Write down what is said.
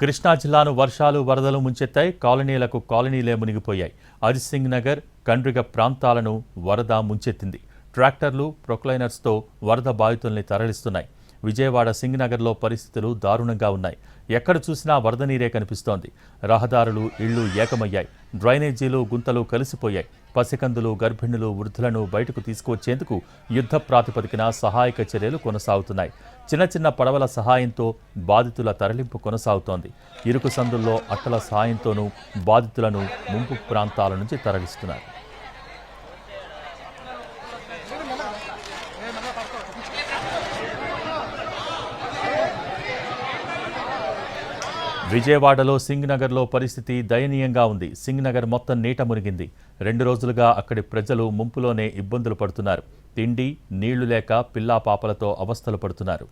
కృష్ణా జిల్లాను వర్షాలు వరదలు ముంచెత్తాయి. కాలనీలకు కాలనీలే మునిగిపోయాయి. అజిత్ నగర్ కండ్రిగ ప్రాంతాలను వరద ముంచెత్తింది. ట్రాక్టర్లు ప్రొక్లైనర్స్తో వరద బాధితుల్ని తరలిస్తున్నాయి. విజయవాడ సింగ్ నగర్లో పరిస్థితులు దారుణంగా ఉన్నాయి. ఎక్కడ చూసినా వరద నీరే కనిపిస్తోంది. రహదారులు ఇళ్ళు ఏకమయ్యాయి. డ్రైనేజీలు గుంతలు కలిసిపోయాయి. పసికందులు గర్భిణులు వృద్ధులను బయటకు తీసుకువచ్చేందుకు యుద్ధ ప్రాతిపదికన సహాయక చర్యలు కొనసాగుతున్నాయి. చిన్న చిన్న పడవల సహాయంతో బాధితుల తరలింపు కొనసాగుతోంది. ఇరుకు సందుల్లో అట్టల సహాయంతోనూ బాధితులను ముంపు ప్రాంతాల నుంచి తరలిస్తున్నారు. విజయవాడలో సింగ్నగర్లో పరిస్థితి దయనీయంగా ఉంది. సింగ్నగర్ మొత్తం నీట మునిగింది. రెండు రోజులుగా అక్కడి ప్రజలు ముంపులోనే ఇబ్బందులు పడుతున్నారు. తిండి నీళ్ళు లేక పిల్లా పాపలతో అవస్థలు పడుతున్నారు.